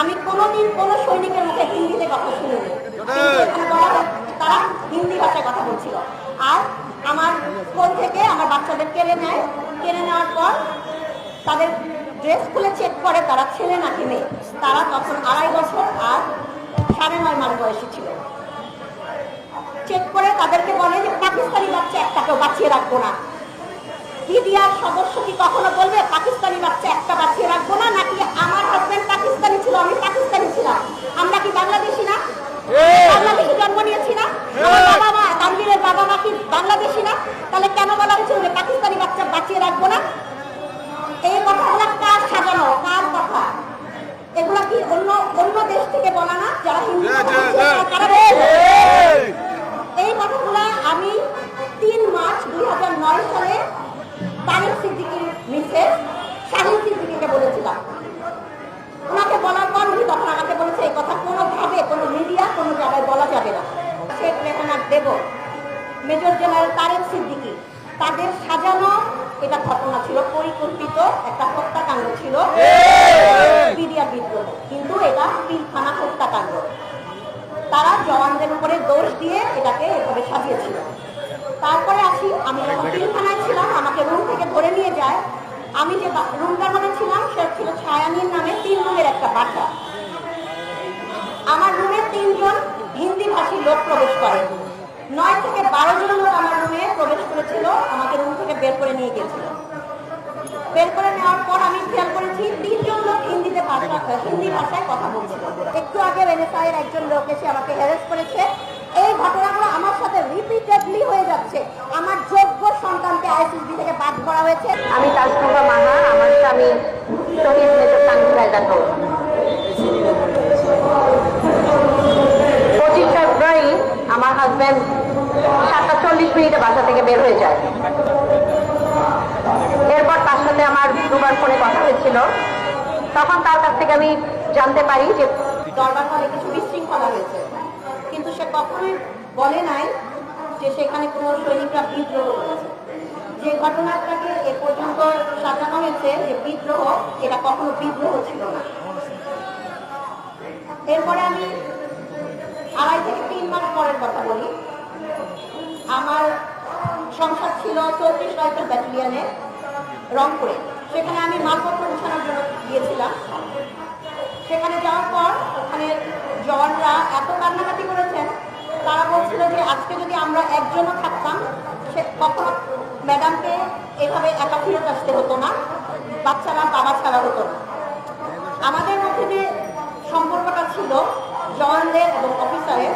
আমি কোনোদিন কোনো সৈনিকের মুখে হিন্দিতে কথা শুনিনি। তারা হিন্দি ভাষায় কথা বলছিল। আর আমার ফোন থেকে আমার বাচ্চাদের কেড়ে নেয়। কেড়ে নেওয়ার পর তাদের ড্রেস খুলে চেক করে, তারা ছেলে নাকি মেয়ে। তারা তখন আড়াই বছর আর সাড়ে নয় মাস বয়সী ছিল। চেক করে তাদেরকে বলে যে পাকিস্তানি বাচ্চা একটাকেও বাঁচিয়ে রাখব না। বিডিআর সদস্য কি কখনো বলবে পাকিস্তানি বাচ্চা একটা বাঁচিয়ে রাখব না নাকি আমার হাজবেন্ড পাকিস্তানি ছিল আমি পাকিস্তানি ছিলাম? আমরা কি বাংলাদেশি না? বাংলাদেশে জন্ম নিয়েছি না? আমার বাবা মা তানভীরের বাবা মা কি বাংলাদেশি না তাহলে কেন বলা হয়েছিল যে পাকিস্তানি বাচ্চা বাঁচিয়ে রাখব না এই কথাগুলো কার সাজানো কার কথা এগুলা কি অন্য অন্য দেশ থেকে বলা না যারা হিন্দি কথা বলছে, তারা বলছে। এই কথাগুলো আমি তিন মার্চ সালে তারিক সিদ্দিকির মিসেস শাহিন সিদ্দিকিকে বলেছিলাম। ওনাকে বলার পর উনি তখন আমাকে বলেছে, এই কথা কোনোভাবে কোনো মিডিয়া কোনো জায়গায় বলা যাবে না। শেখ রেহানার দেব। মেজর জেনারেল তারেক সিদ্দিকি, তাদের সাজানো এটা ঘটনা ছিল, পরিকল্পিত একটা হত্যাকাণ্ড ছিল। বিডিআর বিদ্রোহ কিন্তু এটা পিলখানা হত্যাকাণ্ড। তারা জওয়ানদের উপরে দোষ দিয়ে এটাকে এভাবে সাজিয়েছিল। তারপরে আসি আমি যখন পিলখানায় ছিলাম আমাকে রুম থেকে ধরে নিয়ে যায়। আমি যে রুমটার মধ্যে ছিলাম সে ছিল ছায়ানির নামে তিন রুমের একটা বাসা। আমার রুমে তিনজন হিন্দি ভাষী লোক প্রবেশ করে। নয় থেকে বারো জন লোক আমার রুমে প্রবেশ করেছিল আমাকে রুম থেকে বের করে নিয়ে গেছিল। বের করে নেওয়ার পর আমি খেয়াল করেছি তিনজন লোক হিন্দিতে ভাষা হিন্দি ভাষায় কথা বলছিল। একটু আগে এনএসআই এর একজন লোক এসে আমাকে হ্যারেস করেছে। এই ঘটনাগুলো সাথে রিপিটেডলি হয়ে যাচ্ছে। আমার যোগ্য সন্তানকে আইসিসবি থেকে বাদ করা হয়েছে। আমি তাজমুখা মাহা আমার স্বামী শহীদ মেজর তানভীর কৌর পঁচিশ ফেব্রুয়ারি আমার হাজব্যান্ড সাতটা চল্লিশ মিনিটে বাসা থেকে বের হয়ে যায়। এরপর তার সাথে আমার দুবার ফোনে কথা হয়েছিল। তখন তার কাছ থেকে আমি জানতে পারি যে দরবার হলে কিছু বিশৃঙ্খলা হয়েছে। কিন্তু সে কখনোই বলে নাই যে সেখানে কোনো সৈনিকরা বিদ্রোহ যে ঘটনাটাকে এ পর্যন্ত সাজানো হয়েছে যে বিদ্রোহ, এটা কখনো বিদ্রোহ ছিল না। এরপরে আমি আড়াই থেকে তিন মাস পরের কথা বলি। আমার সংসার ছিল চৌত্রিশ রাইফেল ব্যাটালিয়নে, রংপুরে। সেখানে আমি মালপত্র গুছানোর জন্য গিয়েছিলাম। সেখানে যাওয়ার পর ওখানে জওয়ানরা এত কান্নাকাটি করেছেন তারা বলছিল যে আজকে যদি আমরা একজনও থাকতাম সে কখনো ম্যাডামকে এভাবে একা ফেরত আসতে হতো না বাচ্চারা বাবা ছাড়া হতো না। আমাদের মধ্যে যে সম্পর্কটা ছিল জওয়ানদের এবং অফিসারের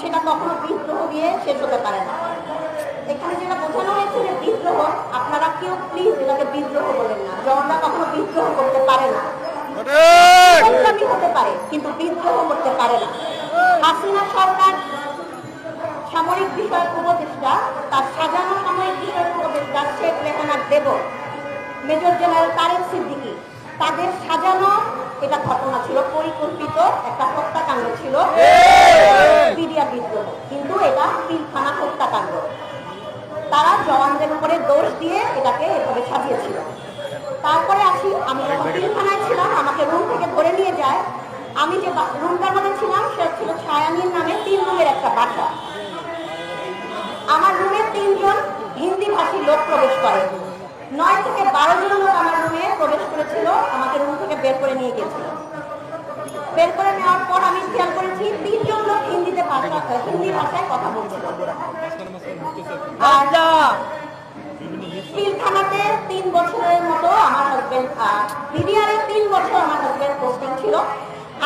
সেটা কখনো বিদ্রোহ দিয়ে শেষ হতে পারে না। এখানে যেটা বোঝানো হয়েছে যে বিদ্রোহ আপনারা কেউ প্লিজ এটাকে বিদ্রোহ বলেন না। জওয়ানরা কখনো বিদ্রোহ করতে পারে না। হতে পারে কিন্তু বিদ্রোহ করতে পারে না। হাসিনা সরকার সামরিক বিষয়ক উপদেষ্টা, তার সাজানো সামরিক বিষয়ক উপদেষ্টা শেখ রেহানার দেব। মেজর জেনারেল তারেক সিদ্দিকি, তাদের সাজানো, এটা ঘটনা ছিল, পরিকল্পিত একটা হত্যাকাণ্ড ছিল। বিডিআর বিদ্রোহ, কিন্তু এটা পিলখানা হত্যাকাণ্ড। তারা জওয়ানদের উপরে দোষ দিয়ে এটাকে এভাবে সাজিয়েছিল। তারপরে আসি, আমি যখন পিলখানায় ছিলাম, আমাকে রুম থেকে ধরে নিয়ে যায়। আমি যে রুমটার মধ্যে ছিলাম সে ছিল ছায়ানির নামে তিন রুমের একটা বাসা আমার রুমে তিনজন হিন্দি ভাষী লোক প্রবেশ করে। নয় থেকে বারো জন লোক আমার রুমে প্রবেশ করেছিল আমাকে রুম থেকে বের করে নিয়ে গিয়েছিল। বের করে নেওয়ার পর আমি খেয়াল করেছি তিনজন লোক হিন্দিতে ভাষা হিন্দি ভাষায় কথা বলছিল আর পিলখানাতে তিন বছরের মতো আমার হাজবেন্ড বিডিআরে তিন বছর আমার হাজবেন্ড পোস্টিং ছিল।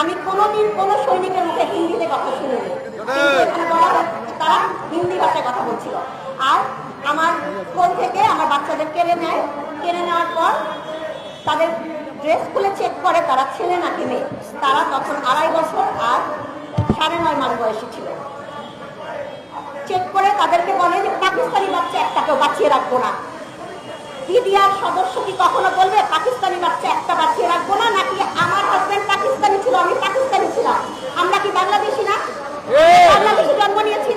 আমি কোনোদিন কোনো সৈনিকের মুখে হিন্দিতে কথা শুনিনি। তারা হিন্দি ভাষায় কথা বলছিল। আর আমার ফোন থেকে আমার বাচ্চাদের কেড়ে নেয়। কেড়ে নেওয়ার পর তাদের ড্রেস খুলে চেক করে তারা ছেলে নাকি মেয়ে। তারা তখন আড়াই বছর আর সাড়ে নয় মাস বয়সী ছিল। চেক করে তাদেরকে বলে যে, পাকিস্তানি বাচ্চা একটাকেও বাঁচিয়ে রাখব না। বিডিআর সদস্য কি কখনো বলবে, পাকিস্তানি বাচ্চা একটা বাঁচিয়ে রাখব না, নাকি আমার হাজবেন্ড পাকিস্তানি ছিল, আমি পাকিস্তানি ছিলাম আমরা কি বাংলাদেশি না বাংলাদেশে জন্ম নিয়েছি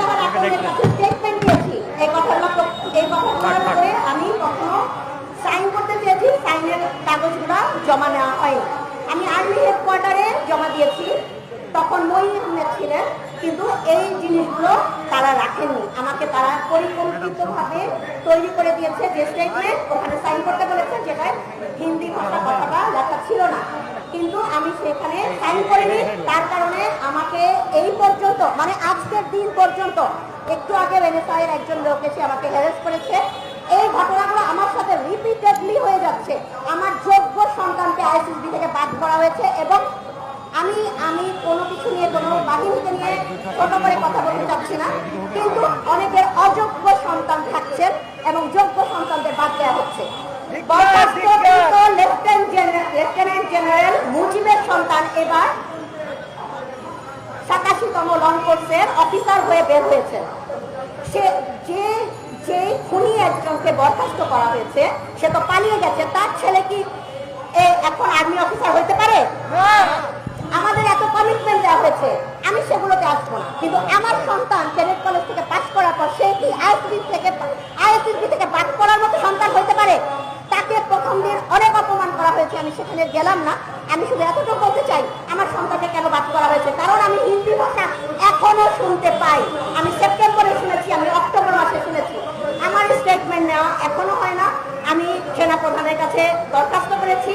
তারা আপনাদের কাছে স্টেটমেন্ট দিয়েছি এই কথাগুলো প্র- এই কথাগুলোর উপরে আমি কখনো সাইন করতে চেয়েছি সাইনের কাগজগুলো জমা নেওয়া হয়নি আমি আর্মি হেডকোয়ার্টারে জমা দিয়েছি। তখন মই আহমেদ ছিলেন কিন্তু এই জিনিসগুলো তারা রাখেননি। আমাকে তারা পরিকল্পিতভাবে তৈরি করে দিয়েছে যে স্টেটমেন্ট ওখানে সাইন করতে বলেছে, যেটায় হিন্দি ভাষা কথাটা লেখা ছিল না। কিন্তু আমি সেখানে সাইন করিনি, তার কারণে আমাকে এই পর্যন্ত মানে আজকের দিন পর্যন্ত, একটু আগে রেনেসাইয়ের একজন লোক এসে আমাকে হ্যারেস করেছে। এই ঘটনাগুলো আমার সাথে রিপিটেডলি বাহিনীকে নিয়ে ছোট করে কথা বলতে চাচ্ছি না। কিন্তু অনেকের অযোগ্য সন্তান থাকছেন এবং যোগ্য সন্তানদের বাদ দেওয়া হচ্ছে। অফিসার হয়ে বের হয়েছে। সে যে যে খুনি একজনকে বরখাস্ত করা হয়েছে, সে তো পালিয়ে গেছে। তার ছেলে কি এখন আর্মি অফিসার কিন্তু আমার সন্তান ক্যাডেট কলেজ থেকে পাস করার পর সে কি আইএসবি থেকে আইএসবি থেকে পাস করার মতো সন্তান হইতে পারে? তাকে প্রথম দিন অনেক অপমান করা হয়েছে, আমি সেখানে গেলাম না। আমি শুধু এতটুকু বলতে চাই, আমার সন্তানকে কেন বাদ করা হয়েছে? কারণ আমি হিন্দি ভাষা এখনও শুনতে পাই। আমি সেপ্টেম্বরে শুনেছি, আমি অক্টোবর মাসে শুনেছি। আমার স্টেটমেন্ট নেওয়া এখনও হয় না। আমি সেনা প্রধানের কাছে দরখাস্ত করেছি।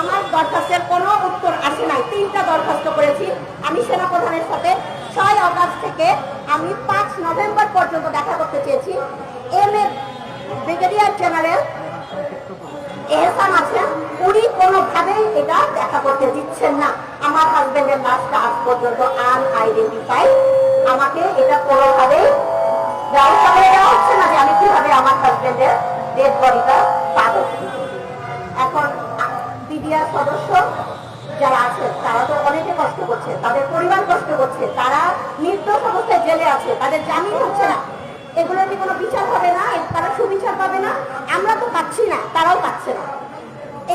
আমার দরখাস্তের কোনো উত্তর আসে নাই তিনটা দরখাস্ত করেছি। আমি সেনা প্রধানের সাথে ছয় অগাস্ট থেকে আমি পাঁচ নভেম্বর পর্যন্ত দেখা করতে চেয়েছি। M A brigadier general Ehsan আছেন উনি কোনোভাবেই এটা দেখা করতে দিচ্ছেন না। আমার হাজবেন্ডের লাশটা আজ পর্যন্ত আনআইডেন্টিফাই আমাকে এটা কোনোভাবেই হচ্ছে না যে আমি কীভাবে আমার হাজবেন্ডের ডেড বডিটা পাবো। এখন বিডিআর সদস্য যারা আছে তারা তো অনেকে কষ্ট করছে তাদের পরিবার কষ্ট করছে, তারা নির্দোষ অবস্থায় জেলে আছে, তাদের জামিন হচ্ছে না। এগুলোর কি কোনো বিচার হবে না তারা সুবিচার পাবে না, আমরা তো পাচ্ছি না, তারাও পাচ্ছে না।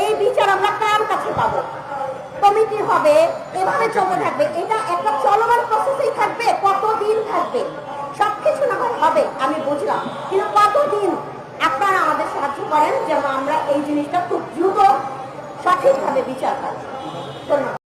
এই বিচার আমরা কার কাছে পাবো? কমিটি হবে, এভাবে চলতে থাকবে, এটা একটা চলমান প্রসেসেই থাকবে, কতদিন থাকবে? সবকিছু না হয় হবে, আমি বুঝলাম। কিন্তু কতদিন আপনারা আমাদের সাহায্য করেন যেন আমরা এই জিনিসটা খুব দ্রুত সঠিকভাবে বিচার পাই? ধন্যবাদ।